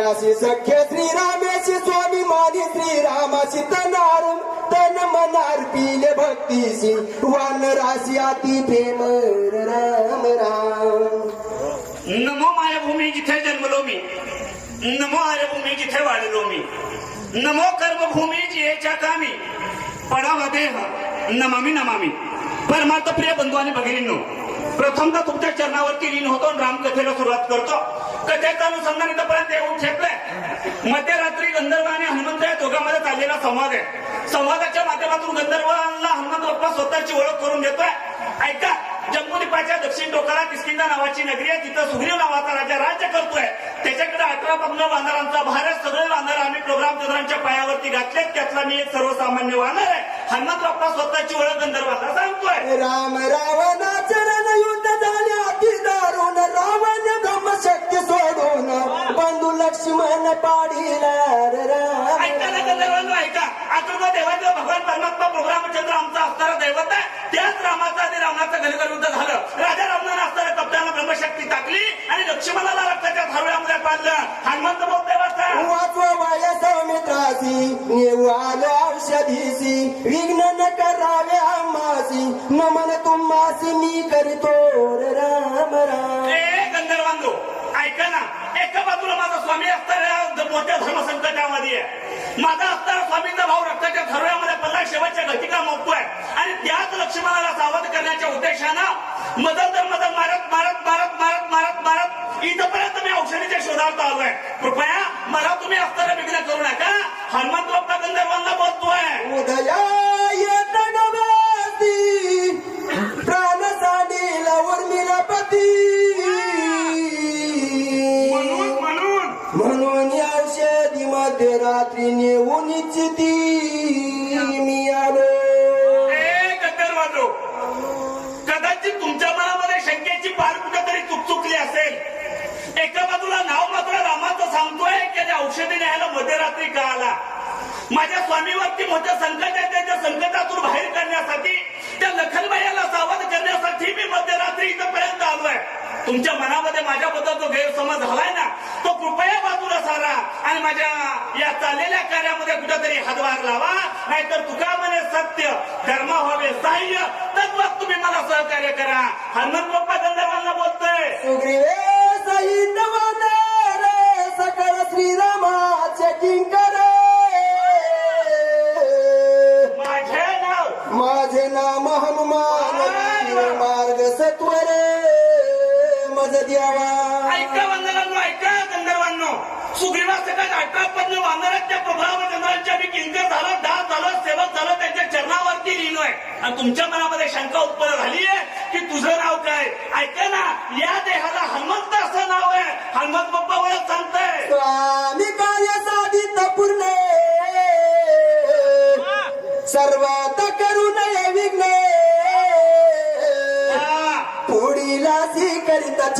त्याशी सख्य श्रीरामेशी स्वाभिमानी श्रीरामाशी तनार तन मनार पिले भक्तीशी. वानराशी अति प्रेम राम राम. नमो मायभूमी जिथे जन्मलो मी. नमो आर्यभूमी जिथे वाढलो मी. नमो कर्मभूमी जिहेच्या कामी. पडावा देह नमामी नमामी. परमार्थ प्रिय बंधू आणि भगिनींनो प्रथमदा तुमच्या चरणावरती लीन होतो रामकथेला सुरुवात करतो. कथेचा अनुसंधान इथपर्यंत येऊन ठेपलंय मध्यरात्री गंधर्व आणि हनुमंत या दोघांमध्ये चाललेला संवाद आहे. संवादाच्या माध्यमातून गंधर्वांना हनुमंत बाप्पा स्वतःची ओळख करून देतोय. ऐका जम्मूदीपाच्या दक्षिण टोकाला किस्किंदा नावाची नगरी आहे. तिथं सुग्रीव नावाचा राजा राज्य करतोय. त्याच्याकडे अठरा पंधरा वानरांचा भारत सगळे वानर आम्ही प्रोग्राम चंद्रांच्या पायावरती घातले त्यातला मी एक सर्वसामान्य वानर आहे. हनुमंत बाप्पा स्वतःची ओळख गंधर्वाला सांगतोय. राम रावणाचरण रावण ब्रह्मशक्ती सोडून बंधू लक्ष्मण पाडीला रे राम ऐका ना गंधर्वांनो ऐका. आता देवाचं भगवान परमात्मा प्रोग्राम चंद्र आमचा असणारा दैवत आहे. त्याच रामाचा आणि रावणाचं युद्ध झालं. राजा रावणानं असणाऱ्या कप्प्याला ब्रह्मशक्ती टाकली आणि लक्ष्मणाला रक्ताच्या थारोळ्यामध्ये पाडलं. हनुमंत बोलतोय वाचा वाचवा वाया सौमित्रासी नेऊ आलो. दिसी विघ्न न करावे आम्हासी। नमन तुम्हासी मी करीतो रे राम राम। ए गंधर्वांनो ऐका ना. एका बाजूला माझा स्वामी असताना मोठ्या धर्म संकटामध्ये माझा असताना स्वामीचा भाऊ रक्ताच्या थरव्यामध्ये पल्ला शेवटच्या घटिका मोकतोय. आणि त्याच लक्ष्मणाला सावध करण्याच्या उद्देशानं मदत तर मदत मारत मारत मारत इथपर्यंत मी औषधीच्या शोधार्थ आलोय कृपया मला तुम्ही असणारा विघ्न करू नका. हनुमंत बाप्पा गंधर्वांना बोलतोय. उदया औषधे न्यायला मध्यरात्री का आला माझ्या स्वामीवरती मोठं संकट आहे त्याच्या संकटातून बाहेर करण्यासाठी त्या लखनबाईला सावध करण्यासाठी मी मध्यरात्री इथपर्यंत आलोय. तुमच्या मनामध्ये माझ्याबद्दल जो गैरसमज झालाय ना तो कृपया बाजूला सारा आणि माझ्या या चाललेल्या कार्यामध्ये कुठेतरी हातभार लावा नाहीतर तुका म्हणे सत्य धर्म व्हावे साह्य तत्व तुम्ही मला सहकार्य करा. हनुमान बाप्पा गंधर्वांना बोलतोय. श्रीरामाचे किंकर. माझे नाव. माझे नाम हनुमान मार्ग सत्वर. मज द्यावा. ऐका वंदनांनो ऐका गंधर्वांनो. सुग्रीवासकात अठरा पद्म वानरात त्या प्रभावचंद्रांच्या मी किंकर झालं दास झालं सेवक झालं त्यांच्या चरणावरती लिहिलोय. आणि तुमच्या मनामध्ये शंका उत्पन्न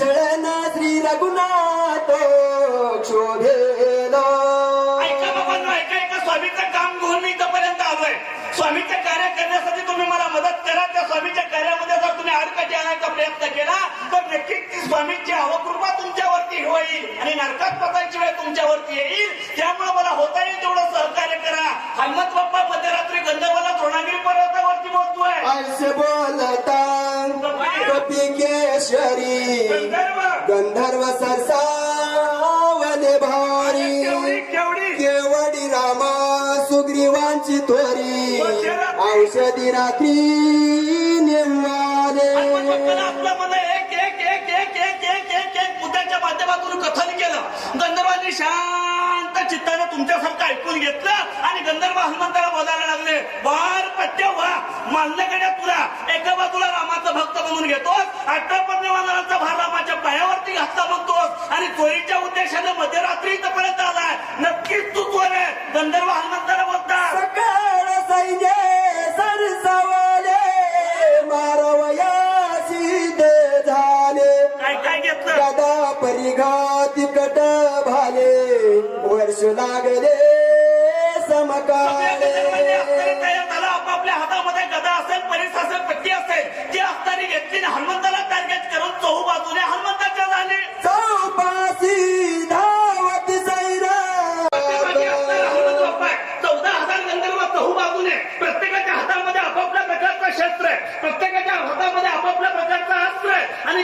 छळन श्री रघुनाथ शोधेला ऐका बाबांनो ऐका ऐका स्वामीचं काम घेऊन मी इथपर्यंत आलोय. स्वामीचं कार्य करण्यासाठी तुम्ही मला मदत करा. त्या स्वामीच्या कार्यामध्ये जर तुम्ही अडकटी आणायचा प्रयत्न केला तर नक्कीच ती स्वामीची अवकृपा तुमच्यावरती होईल आणि नरकात पतायची वेळ तुमच्यावरती येईल. त्यामुळे मला होता येईल तेवढं सहकार्य करा. हनुमत बाप्पा मध्यरात्री गंधर्वाला द्रोणागिरी पर्वतावरती बोलतोय. ऐसे बोलता कपिकेश्वरी. सावन भारी. केवडी रामा सुग्रीवांची त्वरी औषधी रात्री निवारे माध्यमातून कथन केलं. गंधर्वांनी शांत चित्तानं तुमच्यासारखं ऐकून घेतलं आणि गंधर्व हनुमंताला बोलायला लागले वार पत्य वा मान्य तुला. एका बाजूला रामाचं भक्त म्हणून घेतो आता मध्यरात्री इथपर्यंत आलाय. नक्कीच तू तो आहे. गंधर्व हनुमंताला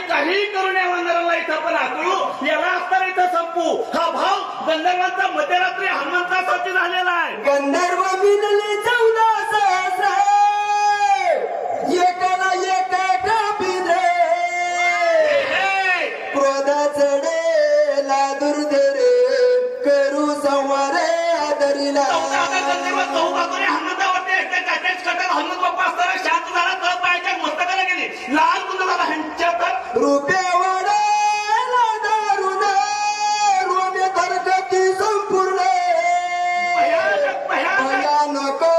काही करून या इथं आपण आकळू याला असता इथं संपू. हा भाव गंधर्वांचा मध्यरात्री हनुमंतासाठी झालेला आहे. गंधर्व बिनले चौदा आदरीला. हनुमंत बाप्पा असताना शांत झाला. ह्यांच्यात रुपे वाढायला दारू रोमे धरती संपूर्ण मला नको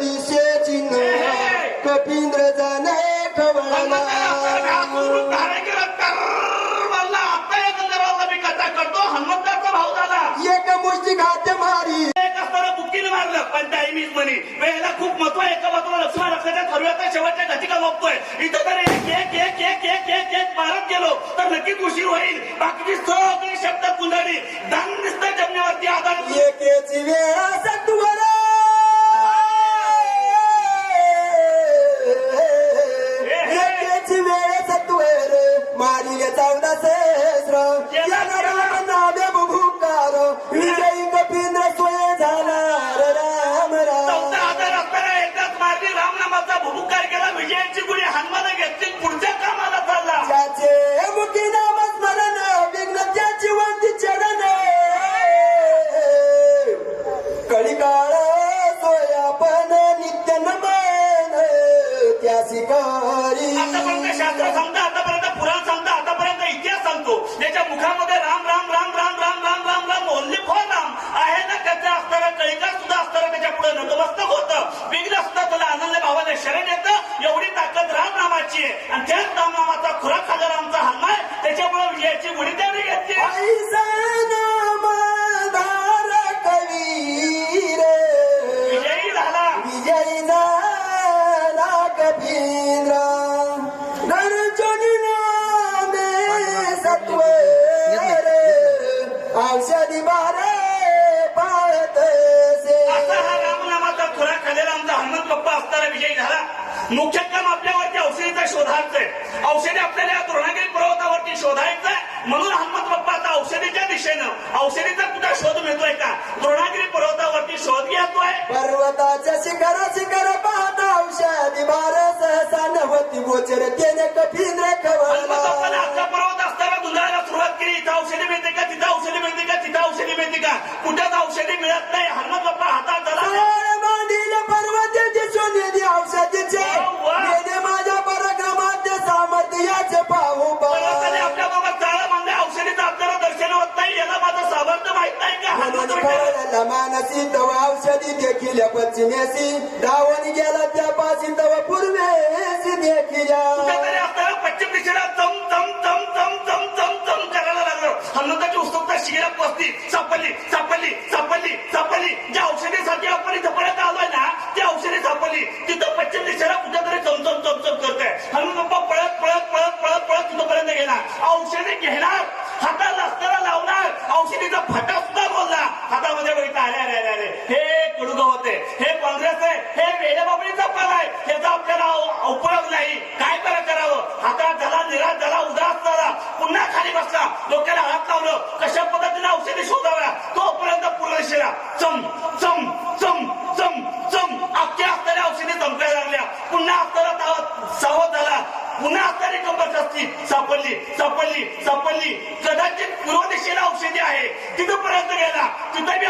दिशेची कपिंद्र जाणे खवळला एक मुष्टी घाते मारी. मारलं. पण टायमिंग म्हणे वेळेला खूप महत्त्व आहे एका बाजूला लक्ष्मण रक्षाच्या ठरव्याचा शेवटच्या घटिका बघतोय इथं तर एक एक एक एक एक एक एक मारत गेलो तर नक्कीच उशीर होईल. बाकीची सगळी शब्द कुंदडी दान दिसतं जमण्यावरती आधार. मुख्य काम आपल्यावरती औषधीचा शोधायचंय. औषधी आपल्याला या द्रोणागिरी पर्वतावरती शोधायचंय. म्हणून हनुमंत बाप्पा आता औषधीच्या दिशेनं औषधीचा कुठं शोध मिळतोय का? द्रोणागिरी पर्वतावरती शोध घेतोय. पर्वताच्या शिखर शिखर पाहता औषधी बार सहसा नव्हती गोचर त्याने आजचा पर्वत असताना गुंडाळायला सुरुवात केली. इथं औषधी मिळते का? तिथं औषधी मिळते का? तिथं औषधी मिळते का? कुठंच औषधी मिळत नाही. हनुमंत बाप्पा हातात झाला. पर्वताचे सोनेरी औषधीचे तव औषधी देखील पश्चिमेसी धावून गेला त्या पाशी तव पूर्वेसी देखिल्या पश्चिम दिशेला चम चम चम चम चम चम चम करायला लागलं. हनुमंताची उत्सुकता शिगेला पोचली सापडली सापडली ज्या औषधीसाठी आपण इथं पर्यंत आलोय ना ती औषधी सापडली तिथं पश्चिम दिशेला कुठेतरी चमचम चमचम करतोय हनुमंत बाप्पा पळत पळत पळत पळत पळत तिथपर्यंत गेला औषधी घेणार हाताला अस्ताला लावणार औषधीचा फटा सुद्धा बोलला हातामध्ये बघितलं अरे अरे अरे अरे हे कुडुग होते हे काँग्रेस आहे हे वेडेबाबळीचा फल आहे याचा आपल्याला उपयोग नाही. काय करा करावं? हातात झाला निराश झाला उदास झाला पुन्हा खाली बसला. डोक्याला हात लावलं. कशा पद्धतीने औषधी शोधाव्या? तोपर्यंत पूर्ण पुरशीला चम चम चम चम चम. अख्ख्या असताना औषधी संपल्या लागल्या. पुन्हा असताना सावध झाला. पुन्हा असताना कंबर असती सापडली सापडली सापडली. कदाचित पूर्व दिशेला औषधी आहे. तिथपर्यंत गेला. तिथं बी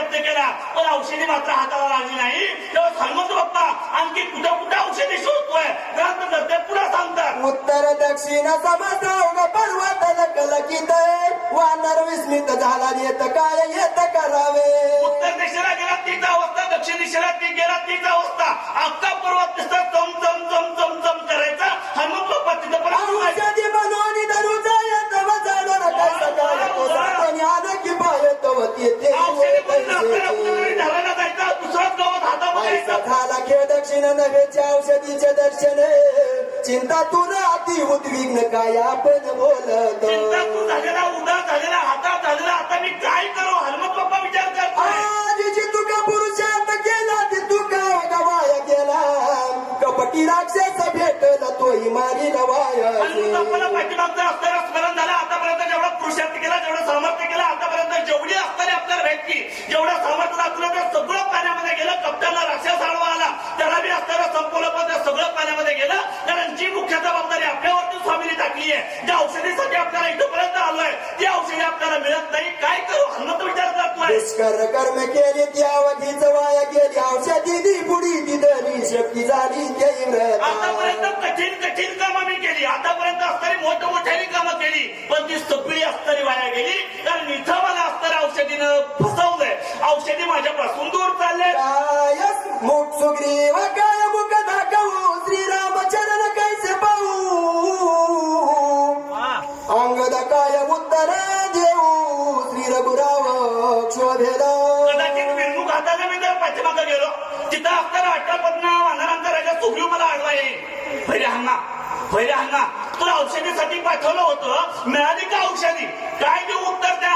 प्रयत्न केला पण औषधी मात्र हाताला लागली नाही. तेव्हा हनुमंत बाप्पा आणखी कुठं कुठं औषधी शोधतोय? ग्रंथ पुन्हा सांगतात. उत्तर दक्षिण समजाव पर्वत लकलकित वानर विस्मित झाला येत काय येत करावे. उत्तर दिशेला गेला तीच अवस्था दक्षिण दिशेला ती गेला तीच अवस्था. अख्खा पर्वत नुसतं नव्हेच्या औषधीचे दर्शन. चिंता तुला अति उद्विग्न काय आपण चिंता बोलत? तू झालेला उदास झालेला हातात झालेला आता मी काय करू? हनुमंत बाप्पा विचार करतोय. आजीची तुका पुरुषात गेला ती तुका गवाया गेला. कपटी राक्षस भेटला तोही मारी हनुमंत वाया बाप्पाला पाठीमागचा असताना स्मरण झालं आतापर्यंत जेवढा पुरुषार्थ केला जेवढं सामर्थ्य की जेवढं सामर्थ्य दाखवलं ते सगळं पाण्यामध्ये गेलं. कप्तानला राक्षस आडवा आला. त्याला बी असताना संपवलं पण ते सगळं पाण्यामध्ये गेलं. कारण जी मुख्य जबाबदारी आपल्यावरती स्वामीने टाकली आहे ज्या औषधीसाठी आपल्याला इथपर्यंत आलोय. ती औषधी आपल्याला मिळत नाही. काय करू? हनुमंत विचार करतोय दुष्कर कर्म केले ती अवधीच वाया गेली. औषधी दी पुढी ती धरी शक्ती झाली ते आतापर्यंत कठीण कठीण कामं मी केली. आतापर्यंत असणारी मोठं मोठ्याने कामं केली पण ती सगळी असणारी वाया गेली कारण इथं मला असणाऱ्या औषधीनं फसवलंय माझ्यापासून दूर चालले. कायस मुख सुग्रीव काय मुख दाखवू श्रीरामचरण कैसे पाहू अंगद काय उत्तर देऊ श्री रघुराव शोभेला कदाचित मी जर पाठीमागं गेलो. तिथं असताना अट्टापदना वानरांचा राजा सुग्रीव मला आडवा येईल. हन्ना भैरे हन्ना तुला औषधीसाठी पाठवलं होतं मिळाली का औषधी काय देऊ उत्तर त्या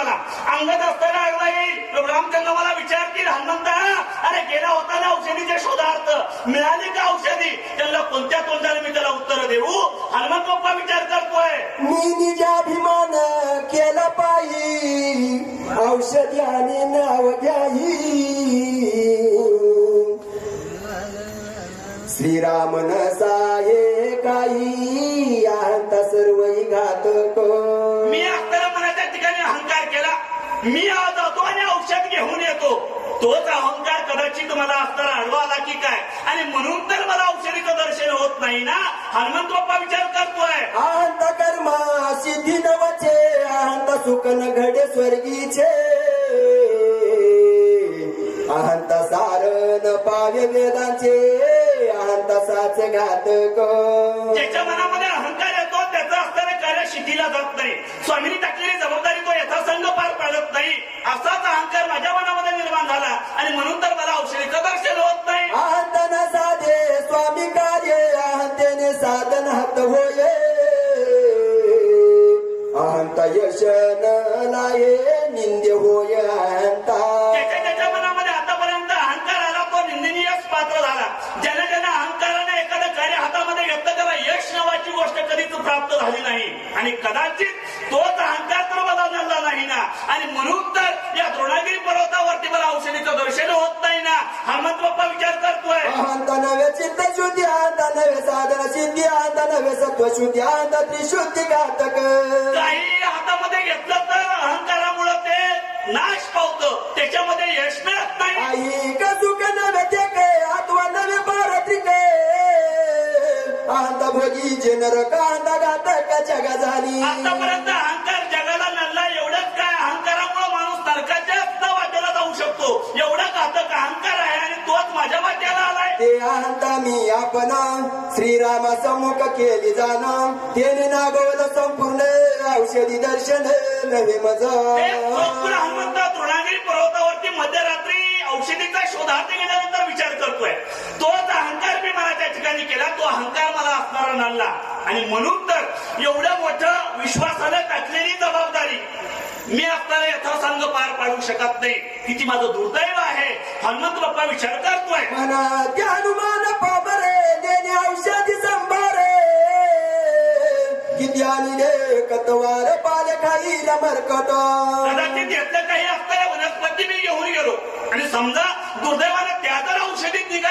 अंग अंगत असताना आडवा येईल. रामचंद्र मला विचारतील हनुमंता अरे गेला होता ना औषधीच्या शोधार्थ? मिळाली का औषधी? त्यांना कोणत्या तोंडाने मी त्याला उत्तर देऊ? हनुमंत बाप्पा विचार करतोय. मी निजाभिमान केला पायी. औषधी आणि नाव घ्याई श्रीराम न साहे काही. तोच अहंकार कदाचित मला असताना आडवा आला की काय? आणि म्हणून तर मला औषधीचं दर्शन होत नाही ना? हनुमंत बाप्पा विचार करतोय. अहंत कर्मा सिद्धी नवचे अहंत सुख न घडे स्वर्गीचे. अहंत सार न पावे वेदांचे अहंत साच घातक ज्याच्या मनामध्ये अहंकार येतो त्याचं असणारं कार्य शिथिला जात नाही. स्वामीने टाकलेली जबाबदारी तो यथासंग पार पाडत नाही. असाच अहंकार माझ्या मनामध्ये निर्माण झाला. आणि म्हणून तर मला औषधीचं दर्शन होत नाही. साधे स्वामी कार्य अहंतेने साधन हात होय. अहंत यश होय अहंता. त्याच्या मनामध्ये आतापर्यंत अहंकार आला तो निंदनीयच पात्र झाला. ज्याने ज्याने अहंकाराने एखादं कार्य हातामध्ये घेतलं त्याला यश नावाची गोष्ट कधीच प्राप्त झाली नाही. आणि कदाचित तोच अहंकार तर मला नडला नाही ना. आणि म्हणून तर या द्रोणागिरी पर्वतावरती मला औषधीचं दर्शन होत नाही ना हनुमंत बाप्पा विचार करतोय. अहंत नव्हे चित्त शुद्धी अहंत नव्हे साधन सिद्धी अहंत नव्हे सत्व शुद्धी अहंत त्रिशुद्धी घातक. काही हातामध्ये घेतलं तर अहंकारामुळं ते नाश पावतं. त्याच्यामध्ये यश मिळत नाही. आई का सुख नव्हे ते के आत्मा नव्हे पारत्रिक. अहंत भोगी जे नरक अहंत घातक जग झाली. आतापर्यंत अहंकार मी आपण श्रीरामा सम्मुख केली जाण. त्याने नागवलं संपूर्ण औषधी दर्शन नव्हे मज. हनुमंत पर्वतावरती मध्यरात्री औषधीचा शोधार्थ गेल्यानंतर विचार करतोय. तोच अहंकार मी मला त्या ठिकाणी केला तो अहंकार मला असणारा नडला आणि म्हणून तर एवढं मोठं विश्वासानं टाकलेली जबाबदारी मी असणारा यथासांग पार पाडू शकत नाही. किती माझं दुर्दैव आहे. हनुमंत बाप्पा विचार करतोय.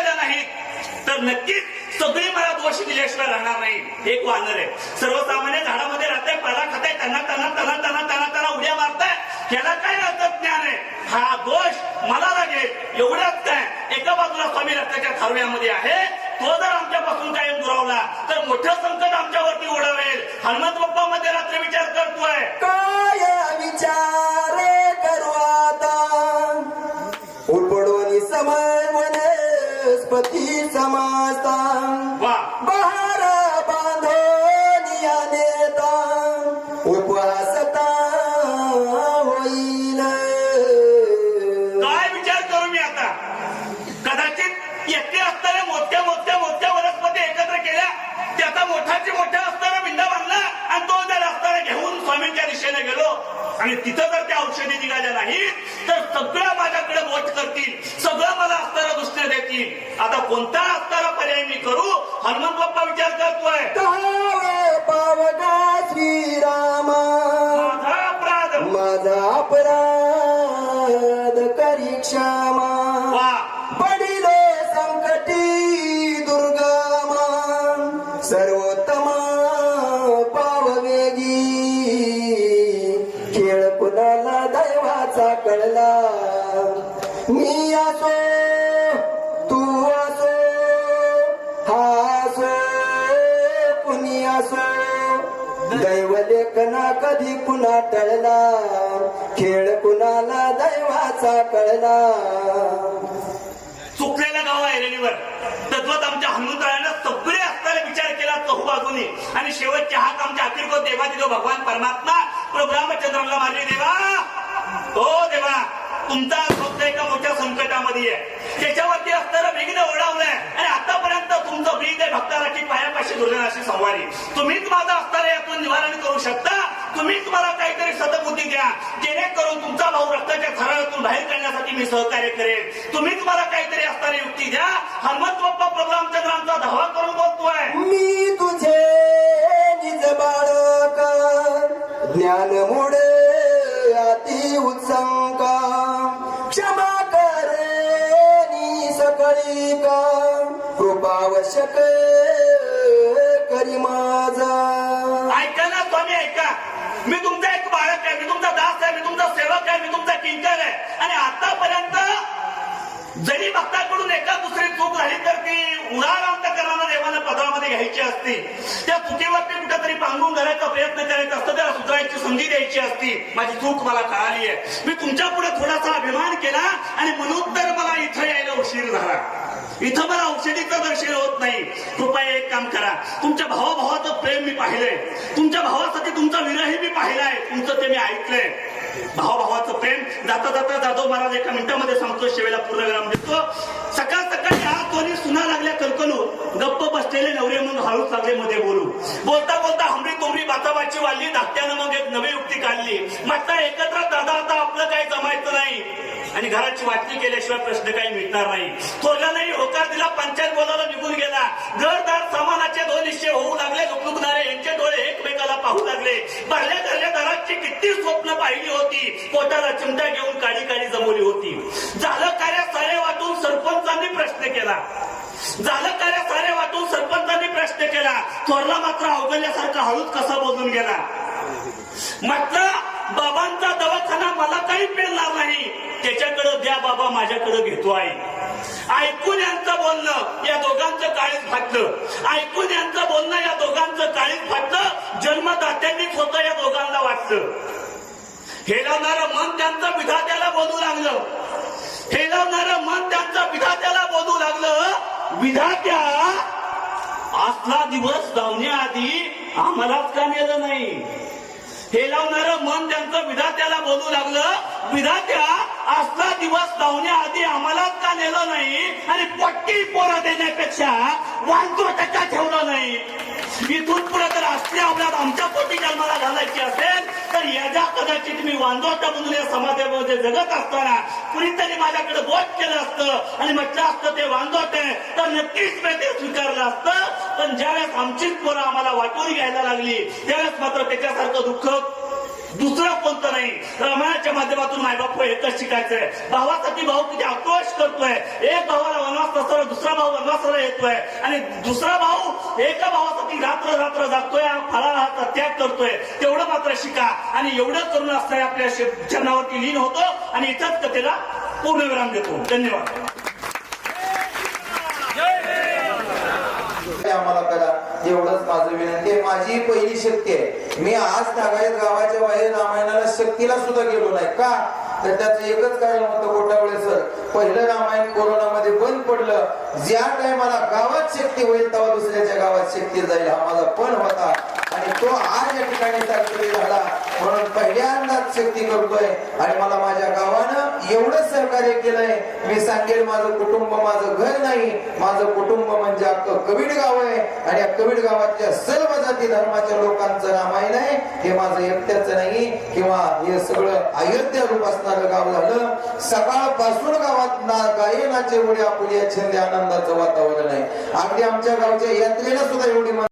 निघाल्या नाहीत तर नक्कीच सगळी मला दोष दिल्याशिवाय राहणार नाही. एक वानर आहे. सर्वसामान्य झाडामध्ये राहते पाला खाताय त्यांना त्यांना त्यांना त्यांना त्यांना त्यांना उड्या मारताय. याला काय अर्थ ज्ञान आहे? हा दोष मला लागेल. एवढंच काय? एका बाजूला स्वामी रक्ताच्या थारव्यामध्ये आहे. तो जर आमच्यापासून कायम दुरावला तर मोठं संकट आमच्यावरती ओढावेल. हनुमंत बाप्पा मध्ये रात्री विचार करतोय. काय वनस्पती समाजता वा. बहार बांधोनी नेता उपवासता होईल. काय विचार करू मी आता? कदाचित एकटे असताना मोठ्या मोठ्या मोठ्या वनस्पती एकत्र केल्या त्याचा मोठाची मोठा असताना बिंदा बांधला आणि तो जर असताना घेऊन स्वामींच्या दिशेने गेलो आणि तिथं औषधी निघाल्या नाहीत तर सगळं माझ्याकडे बोट करतील सगळं मला असताना दुसरे देतील. आता कोणता असताना पर्याय मी करू? हनुमान बाप्पा विचार करतोय. कधी कुणा टळला खेळ कुणाला दैवाचा कळला चुकलेला गाव आहे रेणीवर. तत्वत आमच्या हनुमंतरानं सगळे असताना विचार केला चहू बाजूनी आणि शेवटचे हात आमच्या अखिर को देवा दिलो भगवान परमात्मा प्रभू रामचंद्राला मारले देवा! हो देवा! तुमचा फक्त एका मोठ्या संकटामध्ये आहे त्याच्यावरती असताना विघ्न ओढावलंय. आणि आतापर्यंत तुमचं ब्रीद आहे भक्ताराची पायापाशी दुर्गणाशी संवारी. तुम्हीच माझा असताना यातून निवारण करू शकता. तुम्हीच मला काहीतरी सदबुद्धी द्या. जेणेकरून तुमचा भाऊ रक्ताच्या थरातून बाहेर काढण्यासाठी मी सहकार्य करेन. तुम्हीच मला काहीतरी असणारी युक्ती द्या. हनुमंत बाप्पा प्रभू रामचंद्रांचा धावा मी तुमचा किंकर आहे. आणि आतापर्यंत जरी भक्ताकडून एका दुसरी चूक झाली तर ती उडार अंतकरणाला देवाला पदामध्ये घ्यायची असते. त्या चुकीवरती कुठेतरी पांगून घालायचा प्रयत्न करायचा असतो त्याला सुधारायची संधी द्यायची असती. माझी चूक मला कळाली आहे. मी तुमच्यापुढे थोडासा अभिमान केला आणि म्हणून तर मला इथं यायला उशीर झाला. इथं मला औषधीचं दर्शन होत नाही. कृपया एक काम करा. तुमच्या भावाभावाचं प्रेम मी पाहिलंय. तुमच्या भावासाठी तुमचा विरही मी पाहिलाय. तुमचं ते मी ऐकलंय. भावाभावाचं प्रेम जाता जाता जाधव महाराज एका मिनिटामध्ये सांगतो शेवेला पूर्णविराम देतो सकाळ सकाळी हात दोन्ही सुना लागल्या कलकलू गप्प बसलेले नवरे म्हणून हळूच लागले मध्ये बोलू. बोलता बोलता हमरी तोमरी बाचाबाची वाढली धाकट्यानं मग एक नवी युक्ती काढली. म्हटलं एकत्र दादा आता आपलं काही जमायचं नाही. आणि घराची वाटणी केल्याशिवाय प्रश्न काही मिटणार नाही. थोरला नाही होकार दिला पंचायत बोलायला निघून गेला. घरदार स्वप्न पाहिली होती. पोटाला चिमटा घेऊन काळी काळी जमवली होती. झालं कार्य सारे वाटून सरपंचांनी प्रश्न केला. झालं कार्य सारे वाटून सरपंचांनी प्रश्न केला. थोरला मात्र अवघडल्यासारखा हळूच कसा बोलून गेला. म्हटलं बाबांचा दवाखाना मला काही पेरणार नाही. त्याच्याकडे द्या बाबा माझ्याकडे घेतो आहे ऐकून यांचं बोलणं या दोघांचं काळीच फाटलं. ऐकून यांचं बोलणं या दोघांचं काळीच फाटलं. जन्मदात्यांनीच स्वतः या दोघांना वाटलं. हेलवणारं मन त्यांचं विधात्याला बोलू लागलं. हेलवणारं मन त्यांचं विधात्याला बोलू लागलं. विधात्या असला दिवस जावण्याआधी आम्हालाच का नेलं नाही. हेलावणार मन त्यांचं विधात्याला बोलू लागलं. विधात्या असला दिवस लावण्याआधी आम्हालाच का नेलं नाही आणि पट्टी पोरं देण्यापेक्षा वांजो टक्का ठेवलं नाही. इथून पुढे तर असल्या अवलाद आमच्या पोटी जन्माला घालायची असेल तर याच्या कदाचित मी वांदोटा म्हणून या समाजामध्ये जगत असताना कुणीतरी माझ्याकडे बोट केलं असतं आणि म्हटलं असतं ते वांदोट आहे तर नक्कीच मी ते स्वीकारलं असतं. पण ज्यावेळेस आमचीच पोरं आम्हाला वाटून घ्यायला लागली त्यावेळेस मात्र त्याच्यासारखं दुःख दुसरं कोणतं नाही? रामायणाच्या माध्यमातून मायबाप एकच शिकायचंय. भावासाठी भाऊ किती आक्रोश करतोय. एक भावाला वनवास नसताना दुसरा भाऊ वनवासाला येतोय. आणि दुसरा भाऊ एका भावासाठी रात्र रात्र जागतोय फळाचा त्याग करतोय. तेवढं मात्र शिका. आणि एवढं करून असताना आपल्या शे- चरणावरती लीन होतो आणि इथंच कथेला पूर्णविराम देतो. धन्यवाद. आम्हाला एवढंच माझं विनंती आहे. माझी पहिली शक्ती आहे. मी आज थागायत गावाच्या बाहेर रामायणाला शक्तीला सुद्धा गेलो नाही. का? तर त्याचं एकच कारण होतं कोटावळे सर. पहिलं रामायण कोरोनामध्ये बंद पडलं. ज्या टायमाला गावात शक्ती होईल तेव्हा दुसऱ्याच्या गावात शक्ती जाईल. हा माझा पण होता. आणि तो आज या ठिकाणी साक्षरी झाला. म्हणून पहिल्यांदाच शक्ती करतोय. आणि मला माझ्या गावानं एवढं सहकार्य केलंय. मी सांगेल माझं कुटुंब माझं घर नाही. माझं कुटुंब म्हणजे अख्खं कवीड गाव आहे. आणि या कवीड गावातल्या सर्व जाती धर्माच्या लोकांचं रामायण आहे हे? माझं एकट्याचं नाही. किंवा हे सगळं अयोध्या रूप असणारं गाव झालं. सकाळपासून गावात ना गायनाचे उड्या पुढे छंद आनंदाचं वातावरण आहे. अगदी आमच्या गावच्या यात्रेला सुद्धा एवढी